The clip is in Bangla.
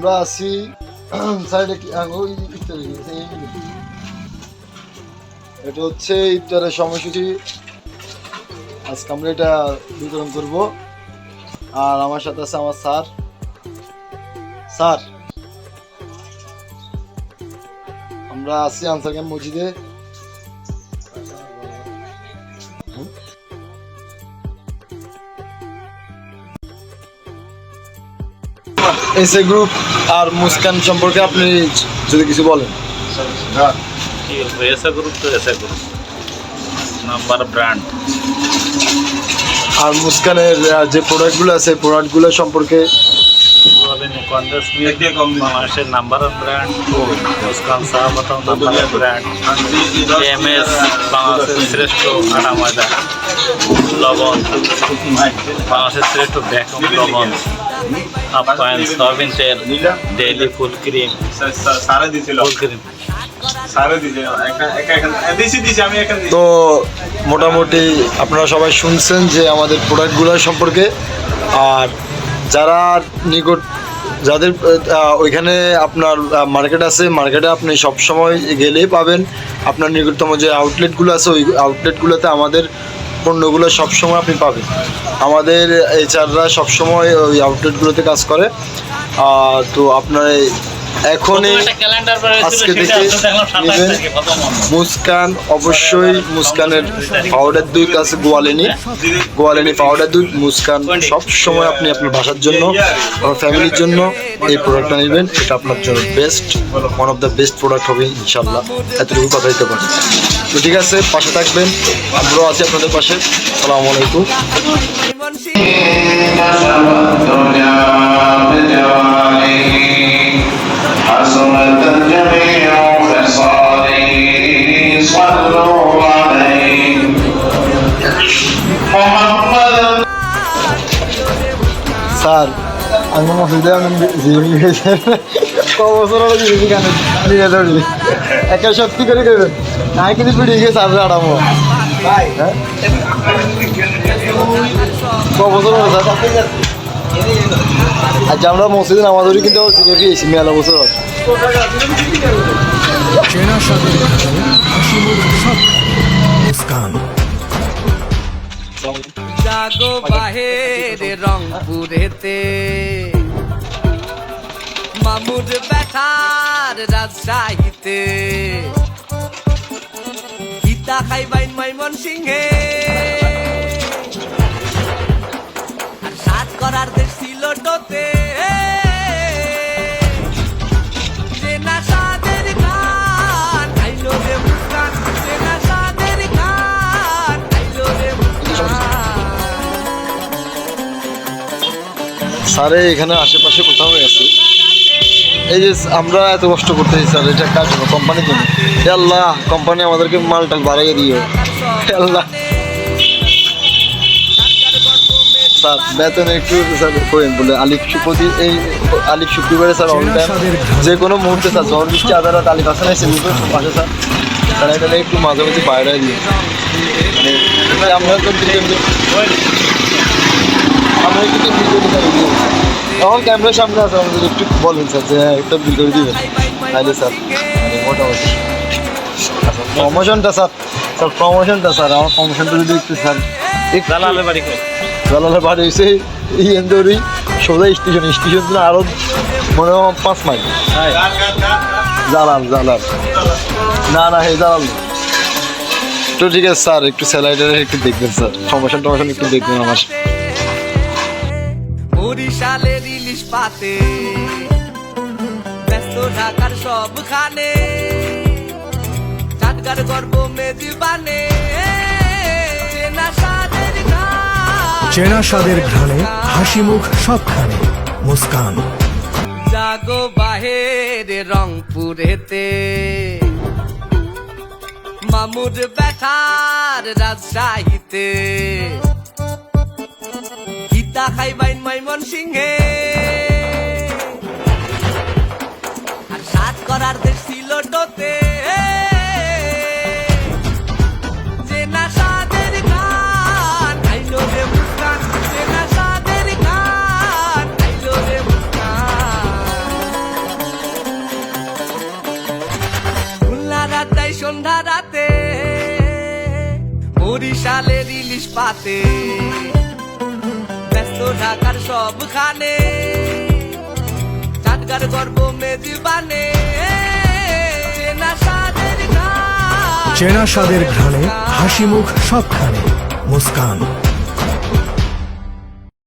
আমরা আছি সাইডে কি? ওই। এটা হচ্ছে ইফতারের সময়সূচি। আজকে আমরা এটা বিতরণ করব। আর আমার সাথে আছে আমার স্যার। স্যার, আমরা আছি আনসার ক্যাম্প মসজিদে। এসএ গ্রুপ আর মুস্কান সম্পর্কে আপনি যদি কিছু বলেন। এসে গ্রুপ তো S A group. Number brand. আর মুস্কানের যে প্রোডাক্টগুলো আছে প্রোডাক্টগুলো সম্পর্কে? বাংলাদেশের নাম্বার ব্র্যান্ড। মুস্কান সাহাবাতাম নাম্বার ব্র্যান্ড। বাংলাদেশের শ্রেষ্ঠ আটা ময়দা। লবণ। বাংলাদেশের শ্রেষ্ঠ ভ্যাকুম লবণ। আপ্যায়ন সয়াবিন তেল ডেইলি ফুল ক্রিম সারা দিছিল। ফুল ক্রিম সারা দিছে। একা একা একা। দিছি দিছি আমি একা দিছি। তো মোটামুটি আপনারা সবাই শুনছেন যে আমাদের প্রোডাক্টগুলো সম্পর্কে। আর যারা নিকট যাদের ওইখানে আপনার মার্কেট আছে মার্কেটে আপনি সব সময় গেলেই পাবেন। আপনার নিকটতম যে আউটলেটগুলো আছে ওই আউটলেটগুলোতে আমাদের পণ্যগুলো সবসময় আপনি পাবেন। আমাদের এইচআররা সবসময় ওই আউটলেটগুলোতে কাজ করে। তো আপনার এখনই আজকে থেকে নেবেন মুস্কান অবশ্যই মুস্কানের পাউডার দুধ আছে গোয়ালিনী। গোয়ালিনী পাউডার দুধ মুস্কান সব সময় আপনি আপনার বাসার জন্য আপনার ফ্যামিলির জন্য এই প্রোডাক্টটা নেবেন। এটা আপনার জন্য best one of the best product হবে ইনশাল্লাহ এতটুকু কথা দিতে পারি। তো ঠিক আছে পাশে থাকবেন। আমরাও আছি আপনাদের পাশে। সালামু আলাইকুম। স্যার আমি মসজিদে আমি জীবনী গেছে ক বছর হলো জীবনী গানে নিয়ে ধরি একা সত্যি করে দেবেন নাই কিন্তু পিড়ি গিয়ে স্যার আড়ামো হ্যাঁ? ক বছর হলো স্যার? আজ আমরা মসজিদে নামাজ পড়ি কিন্তু জিগে পেয়েছি মেলা বছর। চেনা স্বাদের জাগো বাহের রংপুরেতে। মামুর বেঠার রাজশাহীতে। গীতা খাই বাইন মাইমন সিংহে। আর সাত করার দেশ ছিল টোতে। স্যারে এখানে আশেপাশে কোথাও আছে। এই যে আমরা এত কষ্ট করতেছি স্যার, এটা কাজ কোম্পানির জন্য? আল্লাহ, কোম্পানি আমাদেরকে মালটাল বাড়াইয়ে হে আল্লাহ। স্যার, বেতন একটু স্যার করেন বলে। আলিফ সুপতি, এই আলিফ শুক্রবারে স্যার অন টাইম যে কোনো মুহূর্তে স্যার, ঝড় বৃষ্টি রাত আলিফ হাসান এসে মুখে পাশে স্যার। স্যার এখানে একটু মাঝে মাঝে বাইরে দিয়ে মানে আমরা তো আমরা একটু এখন ক্যামেরার সামনে আছে আমাদের একটু বলবেন স্যার যে হ্যাঁ, একটা বিল করে দিবেন। তাহলে স্যার মানে মোটামুটি। আচ্ছা প্রমোশনটা স্যার স্যার প্রমোশনটা স্যার আমার প্রমোশনটা যদি একটু স্যার একটু বাড়ি করে জালালের বাড়ি হয়েছে ইয়েন্দরি সোজা স্টেশন স্টেশন থেকে আরও মনে হয় পাঁচ মাইল। জালাল জালাল না না হে জালাল তো ঠিক আছে স্যার একটু স্যালাইডারে একটু দেখবেন স্যার। প্রমোশন টমোশন একটু দেখবেন আমার। বরিশালের ইলিশ পাতে। ব্যস্ত ঢাকার সবখানে। চাটগার গর্ব মেজবানে। চেনা সাদের স্বাদের ঘ্রাণে হাসি মুখ সবখানে। মুস্কান। জাগো বাহের রংপুরেতে। মামুর বেঠার রাজশাহীতে। ডাকাই বাইন মাইমন সিংহে আর সাত করার দেশ ছিল টোতে। সন্ধ্যা রাতে, বরিশালের ইলিশ পাতে। ব্যস্ত ঢাকার সবখানে। চাটগার গর্ব মেজবানে। চেনা স্বাদের ঘ্রাণে হাসি মুখ সবখানে। মুস্কান।